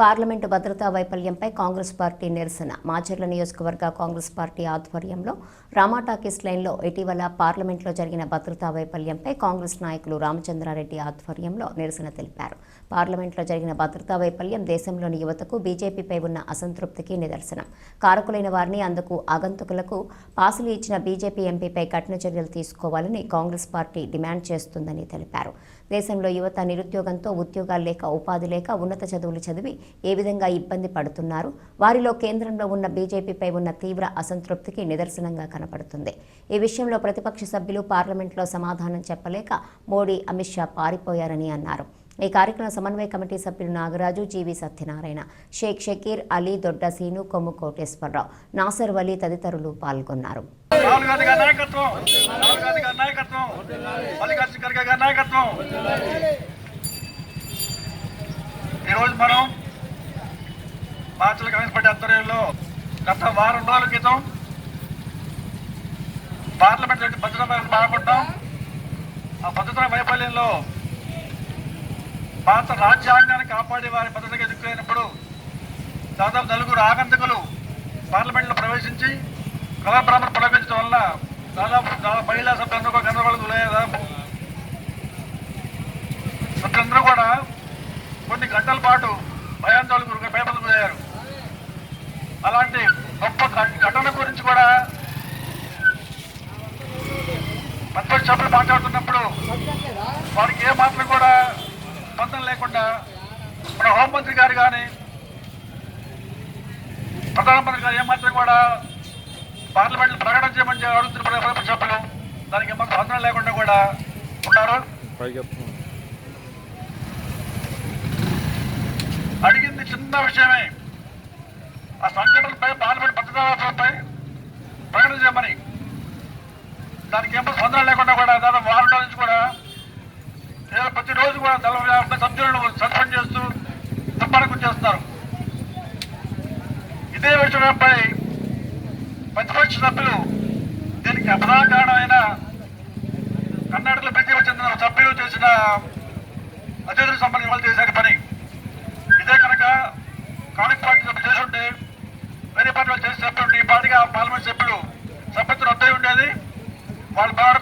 Parliament భద్రతా వైఫల్యంపై Congress party నిరసన. మాచర్ల నియోజకవర్గ కాంగ్రెస్ పార్టీ ఆధ్వర్యంలో రామాటాకీస్ లైన్లో ఇటీవల పార్లమెంట్లో జరిగిన భద్రతా వైఫల్యంపై కాంగ్రెస్ నాయకులు రామచంద్రారెడ్డి ఆధ్వర్యంలో నిరసన తెలిపారు. పార్లమెంట్లో జరిగిన భద్రతా వైఫల్యం దేశంలోని యువతకు బీజేపీపై ఉన్న అసంతృప్తికి నిదర్శనం. కారకులైన వారిని అందుకు ఆగంతుకులకు పాసులు ఇచ్చిన బీజేపీ ఎంపీపై కఠిన చర్యలు తీసుకోవాలని కాంగ్రెస్ పార్టీ డిమాండ్ చేస్తుందని తెలిపారు. దేశంలో యువత నిరుద్యోగంతో ఉద్యోగాలు లేక ఉపాధి లేక ఉన్నత చదువులు చదివి ఏ విధంగా ఇబ్బంది పడుతున్నారు? వారిలో కేంద్రంలో ఉన్న బీజేపీపై ఉన్న తీవ్ర అసంతృప్తికి నిదర్శనంగా కనపడుతుంది. ఈ విషయంలో ప్రతిపక్ష సభ్యులు పార్లమెంట్లో సమాధానం చెప్పలేక మోడీ అమిత్ షా పారిపోయారని అన్నారు. ఈ కార్యక్రమ సమన్వయ కమిటీ సభ్యులు నాగరాజు జీవి సత్యనారాయణ షేక్ షకీర్ అలీ దొడ్డ సీను కొమ్ము కోటేశ్వరరావు నాసర్ వలీ తదితరులు పాల్గొన్నారు. ఈరోజు మనం గారి నాయకత్వం రాహుల్ గాంధీ గారి నాయకత్వం మల్లికార్జున ఖర్గే గారి నాయకత్వం ఈరోజు మనం మార్చల కాంగ్రెస్ పార్టీ ఆధ్వర్యంలో గత వారం రోజుల క్రితం పార్లమెంట్ భద్రతా భద్రత బాగుంటాం ఆ భద్రత వైఫల్యంలో భారత రాజ్యాంగాన్ని కాపాడే వారి భద్రతగా ఎదుర్కొనేటప్పుడు దాదాపు నలుగురు ఆగంతకులు పార్లమెంట్లో ప్రవేశించి కళా ప్రవేశించడం వల్ల దాదాపు దాదాపు మహిళా సభ్యులందరూ కూడా గందరగోళం గురయ్యారు. దాదాపు సభ్యులందరూ కూడా కొన్ని గంటల పాటు సభ్యులు మాట్లాడుతున్నప్పుడు వారికి ఏ మాత్రం కూడా స్పందన లేకుండా మన హోంమంత్రి గారు కానీ ప్రధానమంత్రి గారు ఏమాత్రం కూడా పార్లమెంట్ ప్రకటన చేయమని చెప్పి అడుగుతున్న సభ్యులు దానికి ఏమాత్రం స్పందన లేకుండా కూడా ఉన్నారు. అడిగింది చిన్న విషయమే. ఆ సంఘటనలపై పార్లమెంట్ భద్రతాపై ప్రకటన చేయమని. దానికి ఏమో స్పందన లేకుండా కూడా దాదాపు వారం నుంచి కూడా ఏదో ప్రతిరోజు కూడా దళ నలభై సభ్యులను సస్పెండ్ చేస్తూ దుప్పరకు చేస్తారు ఇదే విషయంపై ప్రతిపక్ష సభ్యులు దీనికి ప్రధాన కారణమైన కర్ణాటకలో బీజేపీ చెందిన సభ్యులు చేసిన అతిథులకు సంబంధించి వాళ్ళు చేసిన పని. ఇదే కనుక కాంగ్రెస్ పార్టీ సభ్యులు చేసి ఉంటే వేరే పార్టీ వాళ్ళు చేసి సభ్యులు ఈ పార్టీగా పార్లమెంట్ సభ్యులు సభ్యత్వం రద్దయి ఉండేది. వాళ్ళ ద్వారా